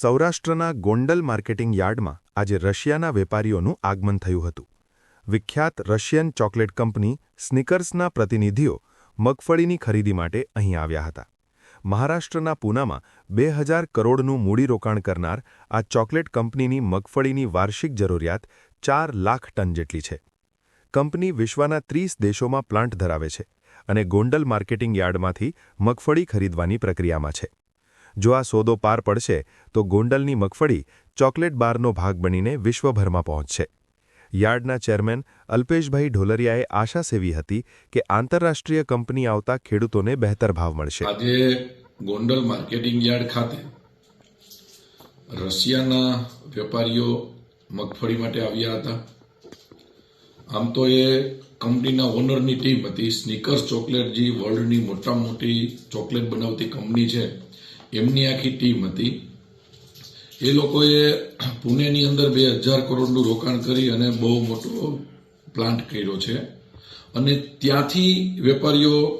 સૌરાષ્ટ્રના ગોંડલ માર્કેટિંગ યાર્ડમાં આજે રશિયાના વેપારીઓનું આગમન થયું હતું. વિખ્યાત રશિયન ચોકલેટ કંપની સ્નિકર્સના પ્રતિનિધિઓ મગફળીની ખરીદી માટે અહીં આવ્યા હતા. મહારાષ્ટ્રના પૂનામાં બે હજાર કરોડનું મૂડીરોકાણ કરનાર આ ચોકલેટ કંપનીની મગફળીની વાર્ષિક જરૂરિયાત ચાર લાખ ટન જેટલી છે. કંપની વિશ્વના ત્રીસ દેશોમાં પ્લાન્ટ ધરાવે છે અને ગોંડલ માર્કેટિંગ યાર્ડમાંથી મગફળી ખરીદવાની પ્રક્રિયામાં છે. જો આ સોદો પાર પડશે, તો ગોંડલની મગફળી ચોકલેટ બારનો ભાગ બનીને વિશ્વભરમાં પહોંચશે. યાર્ડના ચેરમેન અલ્પેશભાઈ ઢોલરિયાએ આશા સેવી હતી કે આંતરરાષ્ટ્રીય કંપની આવતા ખેડૂતોને બહેતર ભાવ મળશે. આજે ગોંડલ માર્કેટિંગ યાર્ડ ખાતે રશિયાના વેપારીઓ મગફળી માટે આવ્યા હતા. આમ તો એ કંપનીના ઓનરની ટીમ હતી. સ્નીકર્સ ચોકલેટ જે વર્લ્ડની મોટામાં મોટી ચોકલેટ બનાવતી કંપની છે એમની આખી ટીમ હતી. એ લોકોએ પુણેની અંદર બે હજાર કરોડનું રોકાણ કરી અને બહુ મોટો પ્લાન્ટ કર્યો છે. અને ત્યાંથી વેપારીઓ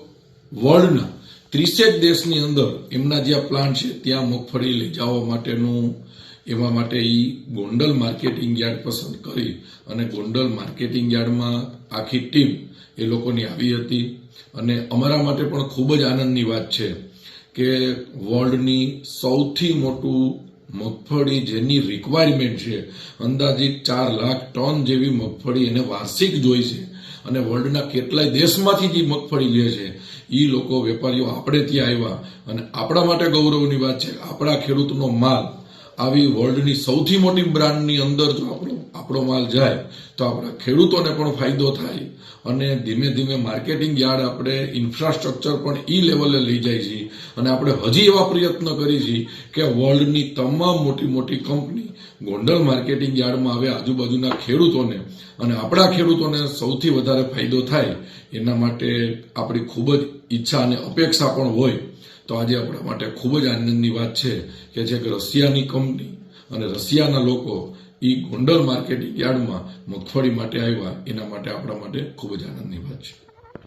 વર્લ્ડના ત્રીસેક દેશની અંદર એમના જ્યાં પ્લાન્ટ છે, ત્યાં મગફળી લઈ જવા માટેનું, એવા માટે એ ગોંડલ માર્કેટિંગ યાર્ડ પસંદ કરી અને ગોંડલ માર્કેટિંગ યાર્ડમાં આખી ટીમ એ લોકોની આવી હતી. અને અમારા માટે પણ ખૂબ જ આનંદની વાત છે. કે વર્લ્ડની સૌથી મોટું મગફળી જેની રિક્વાયરમેન્ટ છે, અંદાજિત ચાર લાખ ટન જેવી મગફળી એને વાર્ષિક જોઈ છે. અને વર્લ્ડના કેટલાય દેશમાંથી જે મગફળી લે છે એ લોકો વેપારીઓ આપણે ત્યાં આવ્યા. અને આપણા માટે ગૌરવની વાત છે આપણા ખેડૂતનો માલ આવી વર્લ્ડની સૌથી મોટી બ્રાન્ડની અંદર જો આપણો આપણો માલ જાય તો આપણા ખેડૂતોને પણ ફાયદો થાય. અને ધીમે ધીમે માર્કેટિંગ યાર્ડ આપણે ઇન્ફ્રાસ્ટ્રક્ચર પણ ઈ લેવલે લઈ જાય છે. અને આપણે હજી એવા પ્રયત્ન કરી છીએ કે વર્લ્ડની તમામ મોટી મોટી કંપની ગોંડલ માર્કેટિંગ યાર્ડમાં આવે આજુબાજુના ખેડૂતોને. અને આપણા ખેડૂતોને સૌથી વધારે ફાયદો થાય એના માટે આપણી ખૂબ જ ઈચ્છા અને અપેક્ષા પણ હોય. તો આજે આપણા માટે ખૂબ જ આનંદની વાત છે કે જે રશિયાની કંપની અને રશિયાના લોકો એ ગોંડલ માર્કેટિંગ યાર્ડમાં મગફળી માટે આવ્યા, એના માટે આપણા માટે ખૂબ જ આનંદની વાત છે.